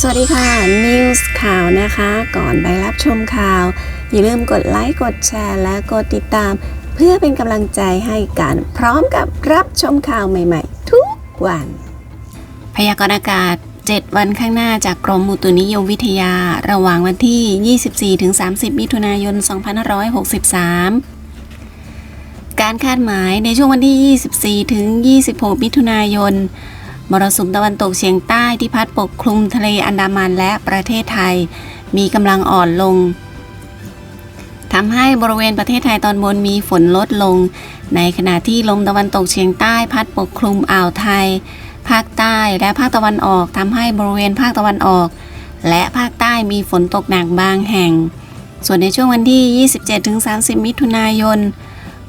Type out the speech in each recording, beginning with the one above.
สวัสดีค่ะ News ข่าวนะคะ ก่อนไปรับชมข่าว อย่าลืมกดไลค์ กดแชร์ และกดติดตาม เพื่อเป็นกำลังใจให้กันพร้อมกับรับชมข่าวใหม่ๆ ทุกวัน พยากรณ์อากาศ 7 วันข้างหน้าจากกรมอุตุนิยมวิทยา ระหว่างวันที่ 24-30 มิถุนายน 2563การคาดหมายในช่วงวันที่ 24 ถึง 26 มิถุนายน มรสุมตะวันตกเฉียงใต้ที่พัดปกคลุมทะเลอันดามันและประเทศไทย มีกำลังอ่อนลงทำให้บริเวณประเทศไทยตอนบนมีฝนลดลง ในขณะที่ลมตะวันตกเฉียงใต้พัดปกคลุมอ่าวไทย ภาคใต้และภาคตะวันออกทำให้บริเวณภาคตะวันออก และภาคใต้มีฝนตกหนักบางแห่ง ส่วนในช่วงวันที่ 27-30 มิถุนายน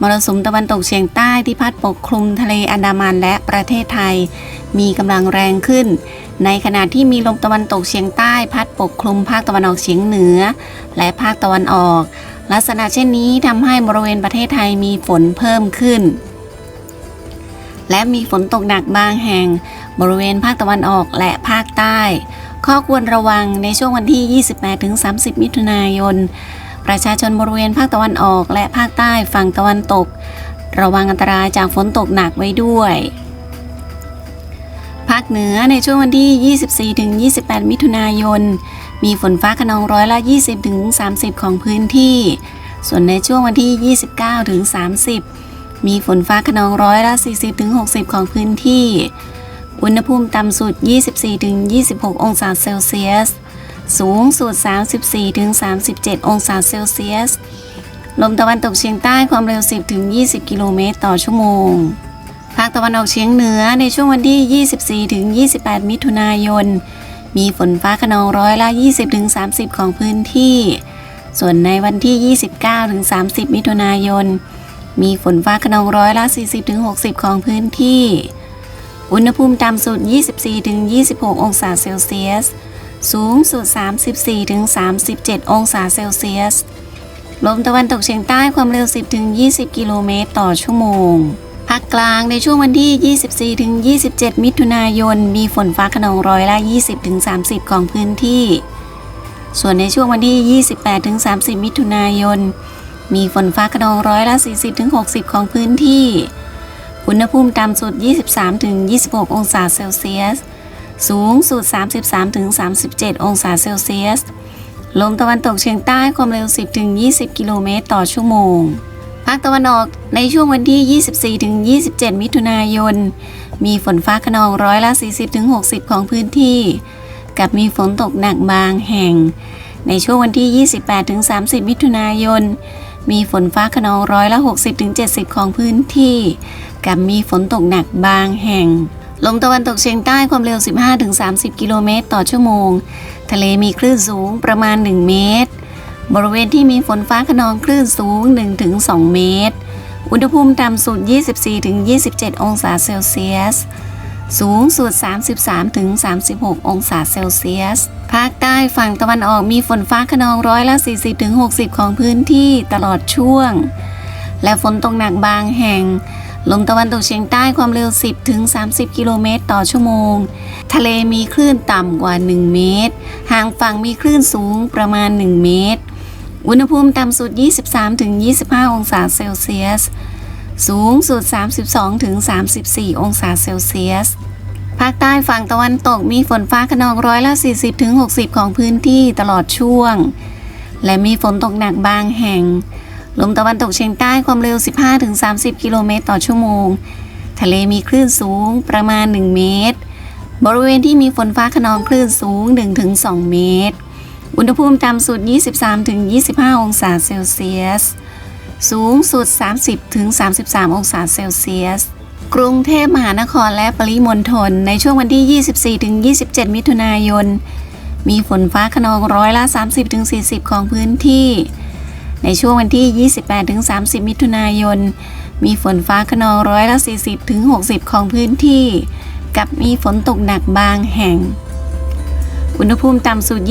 มรสุมตะวันตกเฉียงใต้ที่พัดปกคลุมทะเลอันดามันและประเทศไทย มีกำลังแรงขึ้น ในขณะที่มีลมตะวันตกเฉียงใต้ พัดปกคลุมภาคตะวันออกเฉียงเหนือ และภาคตะวันออก ลักษณะเช่นนี้ทำให้บริเวณประเทศไทยมีฝนเพิ่มขึ้น และมีฝนตกหนักบางแห่ง บริเวณภาคตะวันออกและภาคใต้ ข้อควรระวังในช่วงวันที่ 28-30 มิถุนายน ประชาชนบริเวณภาคตะวันออก และภาคใต้ฝั่งตะวันตก ระวังอันตรายจากฝนตกหนักไว้ด้วย ภาคเหนือในช่วงวันที่ 24-28 มิถุนายน มีฝนฟ้าขนองร้อยละ 20-30 ของพื้นที่ ส่วนในช่วงวันที่ 29-30 มีฝนฟ้าขนองร้อยละ 40-60 ของพื้นที่ อุณหภูมิต่ำสุด 24-26 องศาเซลเซียส สูงสุด 34-37 องศาเซลเซียส ลมตะวันตกเฉียงใต้ความเร็ว 10-20 กิโลเมตรต่อชั่วโมง ภาคตะวันออกเฉียงเหนือในช่วงวันที่ 24-28 มิถุนายน มีฝนฟ้าขนองร้อยละ 20-30 ของพื้นที่ ส่วนในวันที่ 29-30 มิถุนายน มีฝนฟ้าขนองร้อยละ 40-60 ของพื้นที่ อุณหภูมิต่ำสุด 24-26 องศาเซลเซียส สูงสุด 34-37 องศาเซลเซียส ลมตะวันตกเฉียงใต้ความเร็ว 10-20 กิโลเมตรต่อชั่วโมง ภาคกลางในช่วงวันที่ 24-27 มิถุนายน มีฝนฟ้าขนองร้อยละ 20-30 ของพื้นที่ ส่วนในช่วงวันที่ 28-30 มิถุนายน มีฝนฟ้าขนองร้อยละ 40-60 ของพื้นที่ อุณหภูมิต่ำสุด 23-26 องศาเซลเซียส สูงสุด 33-37 องศาเซลเซียส ลมตะวันตกเฉียงใต้ความเร็ว 10-20 กิโลเมตรต่อชั่วโมง ภาคตะวันออกในช่วงวันที่ 24-27 มิถุนายน มีฝนฟ้าขนองร้อยละ 40-60 ของพื้นที่ กับมีฝนตกหนักบางแห่ง ในช่วงวันที่ 28-30 มิถุนายน มีฝนฟ้าขนองร้อยละ 60-70 ของพื้นที่ กับมีฝนตกหนักบางแห่ง ลมตะวันตกเฉียงใต้ความเร็ว 15-30 กิโลเมตรต่อชั่วโมง ทะเลมีคลื่นสูงประมาณ 1 เมตร บริเวณที่มีฝนฟ้าขนองคลื่นสูง 1-2 เมตร อุณหภูมิต่ำสุด 24-27 องศาเซลเซียส สูงสุด 33-36 องศาเซลเซียส ภาคใต้ฝั่งตะวันออกมีฝนฟ้าขนองร้อยละ 40-60 ของพื้นที่ตลอดช่วง และฝนตกหนักบางแห่ง ลมตะวันตกเฉียงใต้ความเร็ว 10ถึง30 กิโลเมตรต่อชั่วโมง ทะเลมีคลื่นต่ำกว่า 1 เมตร ห่างฝั่งมีคลื่นสูงประมาณ 1 เมตร อุณหภูมิต่ำสุด 23ถึง25 องศาเซลเซียส สูงสุด 32ถึง34 องศาเซลเซียสภาคใต้ฝั่งตะวันตกมีฝนฟ้าขนองร้อยละ 40-60 ของพื้นที่ตลอดช่วง และมีฝนตกหนักบางแห่ง ลมตะวันตกเฉียงใต้ความเร็ว 15-30 กิโลเมตรต่อชั่วโมง ทะเลมีคลื่นสูงประมาณ 1 เมตร บริเวณที่มีฝนฟ้าขนองคลื่นสูง 1-2 เมตร อุณหภูมิต่ำสุด 23-25 องศาเซลเซียส สูงสุด 30-33 องศาเซลเซียส กรุงเทพมหานครและปริมณฑลในช่วงวันที่ 24-27 มิถุนายน มีฝนฟ้าขนองร้อยละ 30-40 ของพื้นที่ ในช่วงวันที่ 28-30 มิถุนายน มีฝนฟ้าขนองร้อยละ40-60 ของพื้นที่ กับมีฝนตกหนักบางแห่ง อุณหภูมิต่ำสุด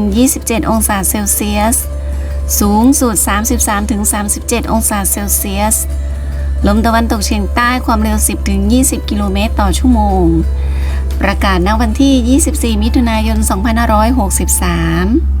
24-27 องศาเซลเซียส สูงสุด 33-37 องศาเซลเซียส ลมตะวันตกเฉียงใต้ความเร็ว 10-20 กิโลเมตรต่อชั่วโมง ประกาศณวันที่ 24 มิถุนายน 2563